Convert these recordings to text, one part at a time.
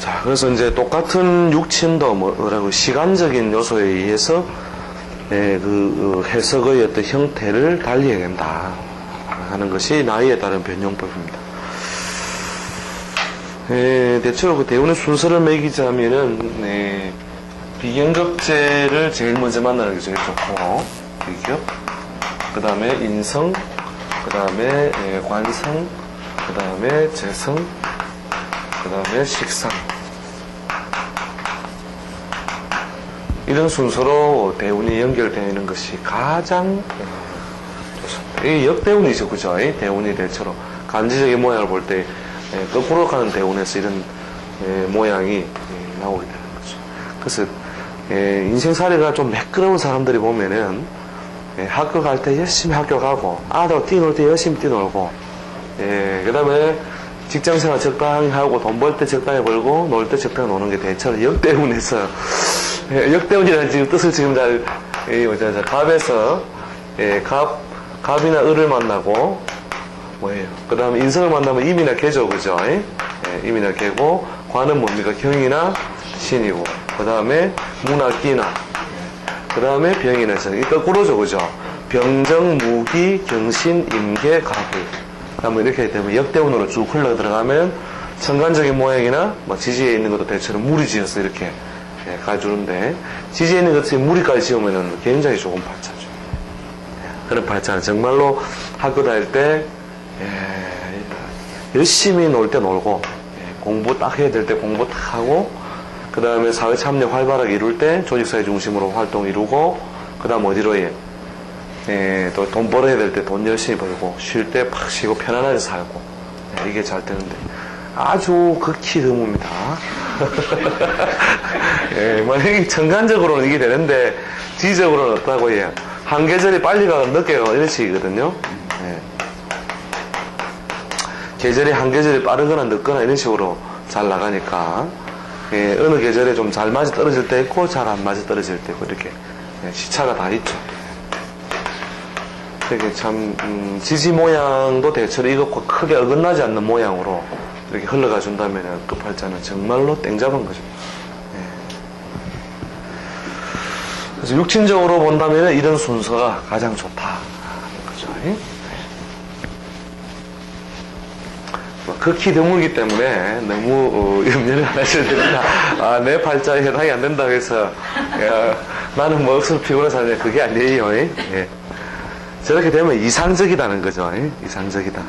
자, 그래서 이제 똑같은 육친도 뭐라고 시간적인 요소에 의해서 예, 그 어, 해석의 어떤 형태를 달리해야 된다 하는 것이 나이에 따른 변형법입니다. 예, 대체로 그 대운의 순서를 매기자면은 네, 비경급제를 제일 먼저 만나는 게 제일 좋고 비경, 그 다음에 인성, 그 다음에 예, 관성, 그 다음에 재성, 그 다음에 식상. 이런 순서로 대운이 연결되는 것이 가장 좋습니다. 이 역대운이죠, 그죠? 이 대운이 대체로 간지적인 모양을 볼 때 거꾸로 가는 대운에서 이런 예, 모양이 예, 나오게 되는 거죠. 그래서 예, 인생살이가 좀 매끄러운 사람들이 보면은 예, 학교 갈 때 열심히 학교 가고 아들 뛰놀 때 열심히 뛰놀고 예, 그 다음에 직장생활 적당히 하고 돈 벌 때 적당히 벌고 놀 때 적당히 노는 게 대체로 역대운에서 예, 역대운이라는 지금 뜻을 지금 잘 예, 뭐죠, 저 갑에서 예, 갑 갑이나 을을 만나고 뭐예요? 그 다음에 인성을 만나면 임이나 개죠, 그죠? 예? 예, 임이나 개고 관은 뭡니까? 경이나 신이고 그 다음에 무나 끼나 그 다음에 병이나 신. 이 거꾸로죠, 그죠? 병정, 무기, 경신, 임계, 가불. 그러면 이렇게 되면 역대운으로 쭉 흘러 들어가면 천간적인 모양이나 뭐 지지에 있는 것도 대체로 무리 지어서 이렇게 예, 가주는데 지지에 있는 것이 무리까지 지으면은 굉장히 좋은 발차죠. 예, 그런 발차는 정말로 학교 다닐 때 예, 열심히 놀 때 놀고 예, 공부 딱 해야 될 때 공부 딱 하고 그 다음에 사회 참여 활발하게 이룰 때 조직사회 중심으로 활동 이루고 그 다음 어디로 해? 예, 또 돈 벌어야 될 때 돈 열심히 벌고 쉴 때 팍 쉬고 편안하게 살고 예, 이게 잘 되는데 아주 극히 드뭅니다. 예, 만약에 정관적으로는 이게 되는데 지적으로는 어떻다고 해요? 한 계절이 빨리 가고 늦게 가고 이런 식이거든요. 예. 계절이 한 계절이 빠르거나 늦거나 이런 식으로 잘 나가니까 예, 어느 계절에 좀 잘 맞아 떨어질 때 있고 잘 안 맞아 떨어질 때 있고 이렇게 예, 시차가 다 있죠. 되게 참 음, 지지 모양도 대체로 이것과 크게 어긋나지 않는 모양으로 이렇게 흘러가 준다면 그 팔자는 정말로 땡 잡은 거죠. 예. 그래서 육친적으로 본다면 이런 순서가 가장 좋다. 거죠. 예? 뭐 극히 드물기 때문에 너무 어, 염려를 안 하셔야 됩니다. 아, 내 팔자에 해당이 안 된다고 해서 야, 나는 뭐 억수로 피곤해서 하냐 그게 아니에요. 예? 예. 저렇게 되면 이상적이다는 거죠. 예? 이상적이다.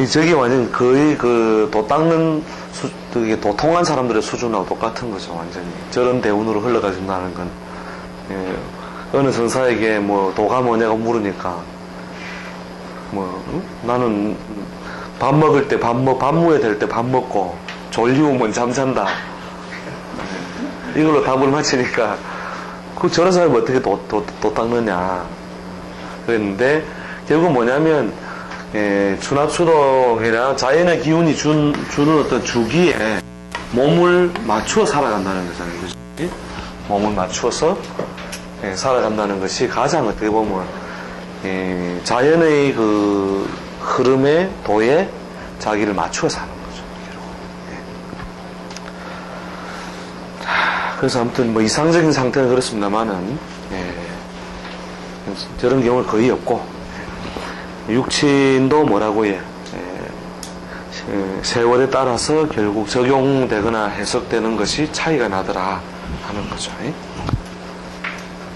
이 저기 완전 거의 그도 닦는 수, 그게 도통한 사람들의 수준하고 똑같은 거죠. 완전히 저런 대운으로 흘러가준다는 건 예, 어느 선사에게 뭐 도가 뭐냐고 물으니까 뭐 응? 나는 밥 먹을 때 밥 먹, 밥 먹어야 될때 밥 먹고 졸리우면 잠잔다. 예, 이걸로 답을 맞히니까 그 저런 사람이 어떻게 도, 도, 도 닦느냐 그랬는데 결국 뭐냐면 예, 추나추동이나 자연의 기운이 준, 주는 어떤 주기에 몸을 맞추어 살아간다는 거잖아요. 그죠? 예? 몸을 맞추어서 예, 살아간다는 것이 가장 어떻게 보면 예, 자연의 그 흐름에 도에 자기를 맞추어 사는 거죠. 예. 자, 그래서 아무튼 뭐 이상적인 상태는 그렇습니다만은 예, 저런 경우는 거의 없고 육친도 뭐라고 해. 예, 세월에 따라서 결국 적용되거나 해석되는 것이 차이가 나더라 하는 거죠. 예.